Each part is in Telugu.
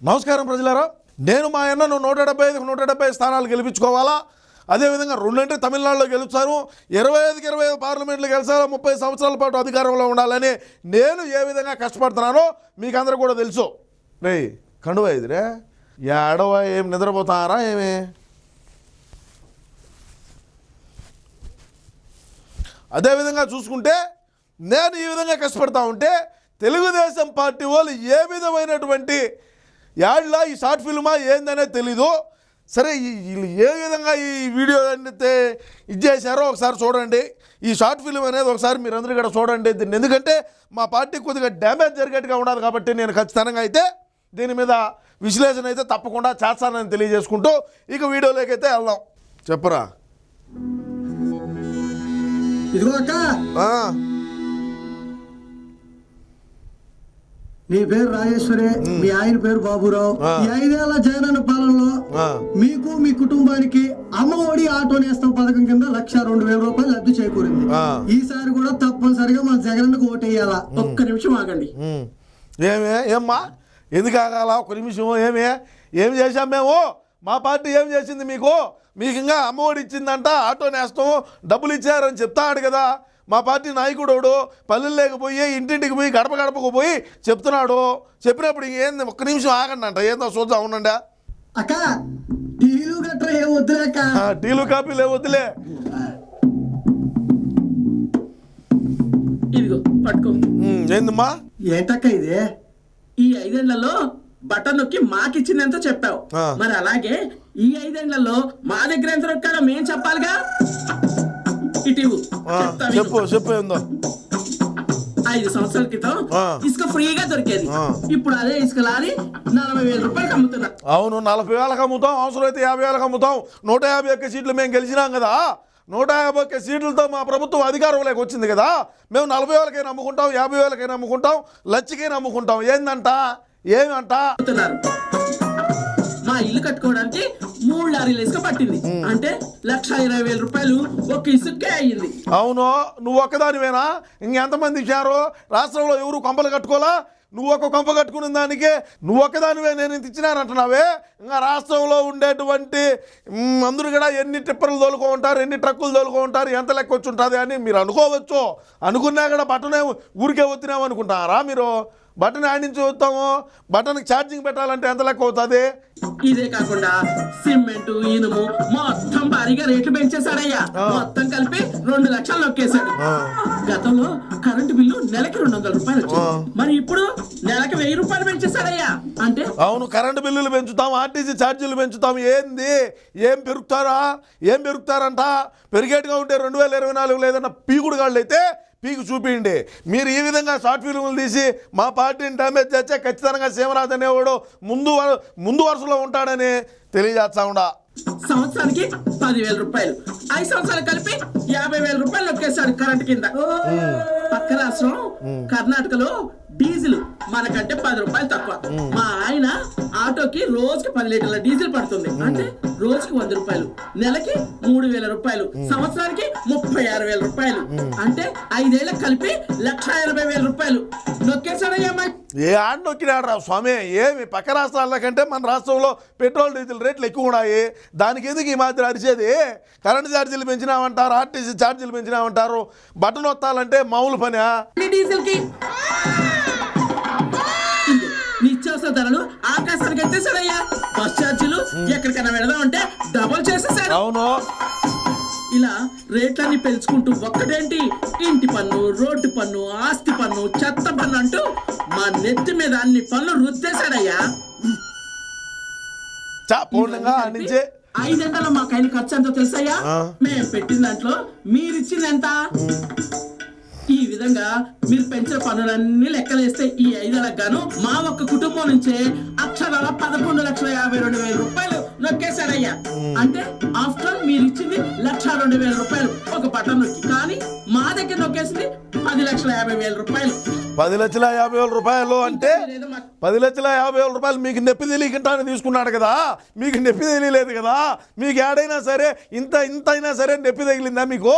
నమస్కారం ప్రజలారా. నేను మా అన్నను నూట డెబ్బై ఐదుకు నూట డెబ్బై స్థానాలు గెలిపించుకోవాలా? అదేవిధంగా రెండంటే తమిళనాడులో గెలుస్తాను ఇరవై ఐదుకి ఇరవై ఐదు పార్లమెంట్లు గెలిచారు ముప్పై సంవత్సరాల పాటు అధికారంలో ఉండాలని నేను ఏ విధంగా కష్టపడుతున్నానో మీకు అందరూ కూడా తెలుసు. రే కండువ ఇదిరే ఏడవ ఏం నిద్రపోతారా ఏమి? అదేవిధంగా చూసుకుంటే నేను ఈ విధంగా కష్టపడతా ఉంటే తెలుగుదేశం పార్టీ వాళ్ళు ఏ విధమైనటువంటి యాడ్లా ఈ షార్ట్ ఫిల్మా ఏందనేది తెలీదు. సరే ఈ- వీళ్ళు ఏ విధంగా ఈ వీడియో అయితే ఇది చేశారో ఒకసారి చూడండి. ఈ షార్ట్ ఫిల్మ్ అనేది ఒకసారి మీరు అందరూ కూడా చూడండి దీన్ని. ఎందుకంటే మా పార్టీ కొద్దిగా డ్యామేజ్ జరిగేట్టుగా ఉండదు కాబట్టి నేను ఖచ్చితంగా అయితే దీని మీద విశ్లేషణ అయితే తప్పకుండా చేస్తానని తెలియజేసుకుంటూ ఇక వీడియోలోకి అయితే వెళ్దాం. చెప్పరా? ఇదిగో నీ పేరు రాజేశ్వరి మీ ఆయన పేరు బాబురావు. ఈ ఐదేళ్ళ జగనన్న పాలనలో. మీకు మీ కుటుంబానికి అమ్మ ఒడి ఆటో నేస్తం పథకం కింద లక్ష రెండు వేల రూపాయలు లబ్ధి చేకూరింది. ఈసారి కూడా తప్పనిసరిగా మన జగనన్నకు ఓటేయాలా? ఒక్క నిమిషం ఆగండి. ఏమే ఏమ్మా? ఎందుకు ఆగాల? ఒక నిమిషం ఏమే? ఏం చేశాం మేము? మా పార్టీ ఏం చేసింది మీకు? మీకు ఇంకా అమ్మఒడి ఇచ్చిందంట ఆటో నేస్తాం డబ్బులు ఇచ్చారని చెప్తాడు కదా. మా పార్టీ నాయకుడు పల్లెల్లోకి పోయి ఇంటింటికి పోయి గడప గడపకు పోయి చెప్తున్నాడు. చెప్పినప్పుడు ఏంది ఒక్క నిమిషం ఆగండి అంట. ఏందో చూద్దాం అవునండి? అక్క టీలు గట్రా ఏం వద్దులే అక్క. టీలు కాపీలే వద్దులే? ఇదిగో పట్టుకో. ఏందమ్మా? ఏంటక్క ఇది? ఈ ఐదేళ్ళలో బటన్ నొక్కి మాకిచ్చిందంతా చెప్పావు. మరి అలాగే ఈ ఐదేళ్ళలో మా దగ్గర ఎంత నొక్కాడో మేం చెప్పాలిగా? ఇటు ఇవ్వు. ఆ, చెప్తా విను. చెప్పు చెప్పు ఏందో. ఐదు సంవత్సరాల క్రితం. ఇసుక ఫ్రీగా దొరికేది. ఇప్పుడు అదే ఇసుక లారీ నలభై వేల రూపాయలకి అమ్ముతున్నా. అవును నలభై వేలకు అమ్ముతాం అవసరమైతే యాభై వేలకు అమ్ముతాం. నూట యాభై ఒక్క సీట్లు మేము గెలిచినాం కదా. నూట యాభై ఒక్క సీట్లతో మా ప్రభుత్వం అధికారంలోకి వచ్చింది కదా. మేము నలభై వేలకైనా అమ్ముకుంటాం యాభై వేలకైనా అమ్ముకుంటాం లక్షకైనా అమ్ముకుంటాం. ఏందంట? ఏమంట? మా ఇల్లు కట్టుకోవడానికి మూడు లారీలు ఇసుక పట్టింది. అంటే లక్ష ఇరవై వేల రూపాయలు ఒక ఇసుకే అయ్యింది. అవును నువ్వు ఒక్కదానివేనా? ఇంకెంతమంది ఇచ్చారు? రాష్ట్రంలో ఎవరు కొంపలు కట్టుకోలా నువ్వు ఒక కొంప కట్టుకున్న దానికి నువ్వు ఒక్కదానివే నేను ఇంత ఇచ్చినానంటున్నావే ఇంకా రాష్ట్రంలో ఉండేటువంటి అందరూ కూడా ఎన్ని టిప్పర్లు తోలుకో ఉంటారు ఎన్ని ట్రక్కులు తోలుకో ఉంటారు ఎంత లెక్క వచ్చి ఉంటుంది అని మీరు అనుకోవచ్చు. అనుకున్నా కూడా బట్టనే ఊరికే వచ్చినాము అనుకుంటారా మీరు? బటన్ ఆడించి వస్తాము. బటన్కి ఛార్జింగ్ పెట్టాలంటే ఎంత లెక్క అవుతుంది? ఇదే కాకుండా సిమెంట్ ఇనుము మొత్తం భారీగా రేట్లు పెంచేశాడయ్యా. మొత్తం కలిపి రెండు లక్షలు నొక్కేశాడు. గతంలో కరెంటు బిల్లు నెలకి రెండు వందల రూపాయలు వచ్చింది. మరి ఇప్పుడు నెలకి వెయ్యి రూపాయలు పెంచేశాడయ్యా. అంటే? అవును కరెంటు బిల్లులు పెంచుతాం ఆర్టీసీ ఛార్జీలు పెంచుతాం. ఏంది? ఏం పెరుగుతారా? ఏం పెరుగుతారంట? పెరిగేట్టుగా ఉంటే రెండు వేల ఇరవై నాలుగులో ఏదైనా పీకుడు గాళ్ళు అయితే పీకు చూపించండి. మీరు ఈ విధంగా షార్ట్ ఫిల్ములు తీసి మా పార్టీని డ్యామేజ్ చేస్తే ఖచ్చితంగా సీమరాజ్ అనేవాడు ముందు ముందు వరుసలో ఉంటాడని తెలియజేస్తా ఉండా. సంవత్సరానికి పదివేల రూపాయలు. ఐదు సంవత్సరాలు కలిపి యాభై వేల రూపాయలు నొక్కేశాడు కరెంట్ కింద. పక్క రాష్ట్రం కర్ణాటకలో డీజిల్ మనకంటే పది రూపాయలు తక్కువ. మా ఆయన ఆటోకి రోజుకి పది లీటర్ల డీజిల్ పడుతుంది. అంటే రోజుకి వంద రూపాయలు. నెలకి మూడు వేల రూపాయలు. సంవత్సరానికి ముప్పై ఆరు వేల రూపాయలు. అంటే ఐదేళ్ళకి కలిపి లక్ష ఎనభై వేల రూపాయలు. నొక్కేశాడయ్యా మా ఏ ఆడ నొక్కినాడు రా స్వామి? ఏమి? పక్క రాష్ట్రాల కంటే మన రాష్ట్రంలో పెట్రోల్ డీజిల్ రేట్లు ఎక్కువ ఉన్నాయి దానికి ఎందుకు ఈ మాత్రం అరిచేది? కరెంటు ఛార్జీలు పెంచినామంటారు ఆర్టీసీ ఛార్జీలు పెంచినామంటారు. బటన్ వత్తాలంటే మామూలు పనా. నిత్యావసర ధరలు ఆకాశానికి ఎత్తేసాడయ్యా బస్ ఛార్జీలు ఎక్కడికైనా వెళదామంటే డబుల్ చేసేసాడు అవును. ఇలా రేట్లన్నీ పెంచుకుంటూ ఒక్కటేంటి? ఇంటి పన్ను రోడ్డు పన్ను ఆస్తి పన్ను చెత్త పన్ను అంటూ మా నెత్తి మీద అన్ని పనులు రుద్దేశాడయ్యా. ఐదెంటలో మాకు అయిన ఖర్చు ఎంతో తెలుసయ్యా. మేము పెట్టిన దాంట్లో మీరిచ్చింది ఎంత? ఈ విధంగా మీరు పెంచిన పనులన్నీ లెక్కలేస్తే ఈ ఐదేళ్ళకి గాను మా ఒక్క కుటుంబం నుంచే అక్షరాల పదకొండు లక్షల యాభై రెండు వేల రూపాయలు నొక్కేశాడయ్యా. అంటే లక్ష రెండు వేల రూపాయలు ఒక బటన్ నొక్కి. కానీ మా దగ్గర నొక్కేసింది పది లక్షల యాభై వేల రూపాయలు. పది లక్షల యాభై వేల రూపాయలు అంటే పది లక్షల యాభై వేల రూపాయలు మీకు నొప్పి తెలియకుండానే తీసుకున్నాడు కదా? మీకు నొప్పి తెలియలేదు కదా? మీకు ఏడైనా సరే ఇంత ఇంత అయినా సరే నొప్పి తగిలిందా మీకు?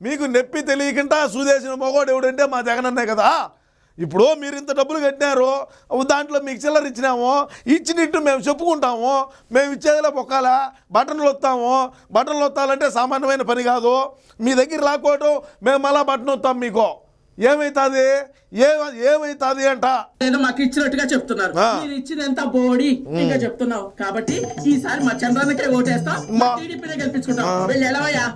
మీకు నొప్పి తెలియకుండా సూదేసిన మొగోడు ఎవడంటే మా జగనన్నే కదా? ఇప్పుడు మీరు ఇంత డబ్బులు కట్టినారు దాంట్లో మీకు చిల్లర ఇచ్చినాము ఇచ్చినట్టు మేము చెప్పుకుంటాము మేము ఇచ్చేదిలో బొక్కాల బటన్లు వస్తాము బటన్లు వస్తాలంటే సామాన్యమైన పని కాదు. మీ దగ్గర లాక్కోవటం మేము మళ్ళా బటన్ వస్తాం మీకు. ఏమవుతుంది ఏ ఏమవుతుంది అంట? ఏదో మాకు ఇచ్చినట్టుగా చెప్తున్నారు. మీరు ఇచ్చినంత బోడి ఇంకా చెప్తున్నావు. కాబట్టి ఈసారి మా చంద్రానికే ఓటేస్తాం టీడీపీనే గెలిపించుకుంటాం. వెళ్ళి ఎలవయ్యా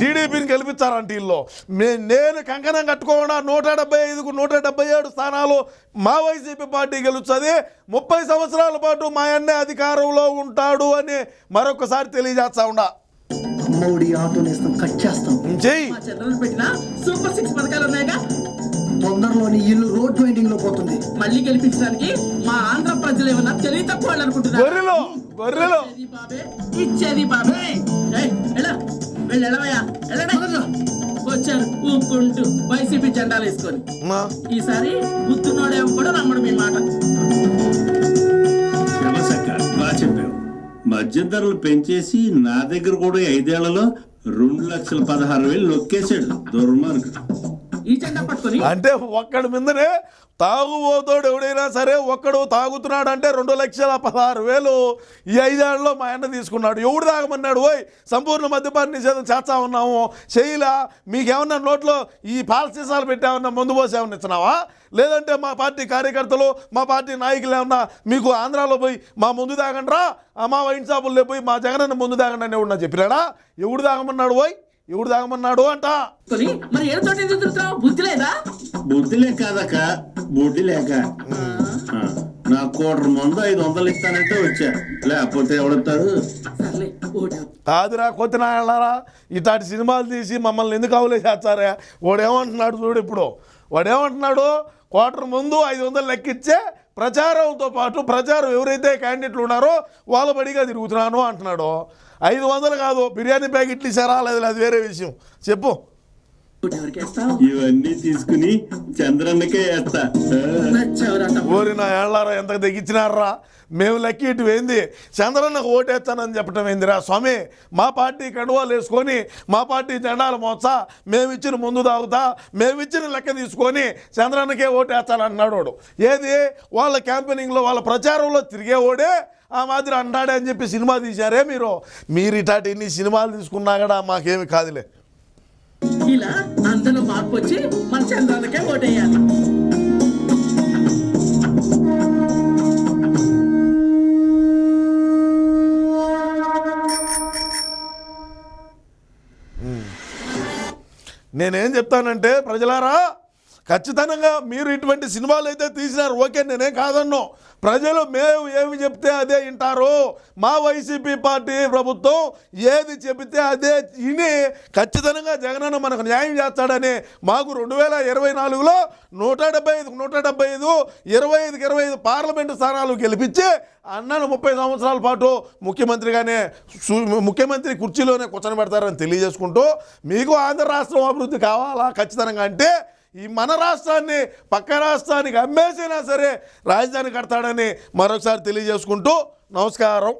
టీడీపీని గెలిపించారంట వీళ్ళు మే- నేను కంకణం కట్టుకోకుండా నూట డెబ్బై ఐదుకు నూట డెబ్బై ఏడు స్థానాలు మా వైసీపీ పార్టీ గెలుస్తుంది. ముప్పై సంవత్సరాల పాటు మా అన్నే అధికారంలో ఉంటాడు అని మరొకసారి తెలియజేస్తా ఉండా అమ్మఒడి ఆటో నేస్తాం కట్ చేస్తాం. చెయ్యి. మా చంద్రాన్ని పెట్టిన సూపర్ సిక్స్ పథకాలు ఉన్నాయిగా? తొందరలోని ఇల్లు రోడ్ వైండింగ్లో పోతుంది. మళ్ళీ గెలిపించడానికి మా ఆంధ్ర ప్రజలు ఏమన్నా తెలివి తక్కువ అనుకుంటున్నారు? ఇచ్చేది బాబే. ఇచ్చేది బాబే. ఏయ్, ఎలా వెళ్ళి వెళ్ళండి వచ్చారు. ఊపుకుంటూ వైసీపీ జెండాలు వేసుకొని. మా, ఈసారి గుర్తున్నోడేమో కూడా నమ్మడు మీ మాట. మద్యం ధరలు పెంచేసి నా దగ్గర కూడా ఐదేళ్ళలో రెండు లక్షల పదహారు వేలు నొక్కేశాడు. దుర్మార్గుడు. ఈ జెండా పట్టుకొని అంటే ఒక్కడి మీదనే తాగుబోతోడు ఎవడైనా సరే ఒక్కడు తాగుతున్నాడు అంటే రెండు లక్షల పదహారు వేలు ఈ ఐదేళ్ళలో మా అన్న తీసుకున్నాడు. ఎవడు తాగమన్నాడు? ఓయ్ సంపూర్ణ మద్యపాన నిషేధం చేస్తా ఉన్నాము. చేయలా మీకేమన్నా నోట్లో ఈ పాలసీసాలు పెట్టామన్నా ముందు పోసేమన్నా ఇచ్చినావా లేదంటే మా పార్టీ కార్యకర్తలు మా పార్టీ నాయకులు ఏమన్నా మీకు ఆంధ్రాలో పోయి మా ముందు తాగండ్రా? ఆ మా వైన్ షాపుల్లో పోయి మా జగనన్న ముందు తాగండి అని ఎవడన్నా చెప్పినాడా? ఎవడు తాగమన్నాడు? ఓయ్ ఎవడు తాగమన్నాడు అంట. మరి బుద్ధి లేదా? బుద్ధిలే కాదక్క. బుద్ధి లేక. నా కోటర్ మందు ఐదు వందలు ఇస్తానంటే వచ్చా. లేకపోతే ఎవడతారు కాదురా కొత్త నాయనలారా ఇట్లాంటి సినిమాలు తీసి మమ్మల్ని ఎందుకు అవలే చేస్తారా? వాడేమంటున్నాడు చూడు ఇప్పుడు. వాడేమంటున్నాడు? క్వార్టర్ ముందు ఐదు వందలు లెక్కిచ్చే ప్రచారంతో పాటు ప్రచారం ఎవరైతే క్యాండిడేట్లు ఉన్నారో వాళ్ళ బడిగా తిరుగుతున్నాను అంటున్నాడు. ఐదు వందలు కాదు బిర్యానీ ప్యాకెట్లు ఇచ్చారా? లేదు అది వేరే విషయం. చెప్పు. ఇవన్నీ తీసుకుని చంద్రన్నకే వేస్తా. ఓరి నా ఏళ్ళారా ఎంత తెగించినారా మేము లెక్కి ఇటు ఏంది? చంద్రన్నకు ఓటేస్తానని చెప్పటం ఏందిరా స్వామి? మా పార్టీ కండువాలు వేసుకొని మా పార్టీ జెండాలు మోసా మేమిచ్చిన ముందు తాగుతా మేమిచ్చిన లెక్క తీసుకొని చంద్రన్నకే ఓటేస్తానన్నాడు వాడు. ఏది? వాళ్ళ క్యాంపెయినింగ్లో వాళ్ళ ప్రచారంలో తిరిగేవాడే ఆ మాదిరి అన్నాడే అని చెప్పి సినిమా తీశారే మీరు. మీరు ఇటాటి ఎన్ని సినిమాలు తీసుకున్నా కూడా మాకేమి కాదులే. ఇలా అందరూ మార్పు వచ్చి మన చంద్రానికే ఓటేయాలి. నేనేం చెప్తానంటే ప్రజలారా ఖచ్చితంగా మీరు ఇటువంటి సినిమాలు అయితే తీసినారు. ఓకే నేనే కాదన్నో. ప్రజలు మేము ఏమి చెప్తే అదే వింటారు. మా వైసీపీ పార్టీ ప్రభుత్వం ఏది చెబితే అదే విని ఖచ్చితంగా జగనన్న మనకు న్యాయం చేస్తాడని మాకు రెండు వేల ఇరవై నాలుగులో నూట డెబ్బై ఐదు నూట డెబ్బై ఐదు ఇరవై ఐదుకి ఇరవై ఐదు పార్లమెంటు స్థానాలు గెలిపించి అన్నను ముప్పై సంవత్సరాల పాటు ముఖ్యమంత్రిగానే సు- ముఖ్యమంత్రి కుర్చీలోనే కూర్చొని పెడతారని తెలియజేసుకుంటూ మీకు ఆంధ్ర రాష్ట్రం అభివృద్ధి కావాలా ఖచ్చితంగా అంటే ఈ మన రాష్ట్రాన్ని పక్క రాష్ట్రానికి అమ్మేసినా సరే రాజధాని కడతాడని మరొకసారి తెలియజేసుకుంటూ నమస్కారం.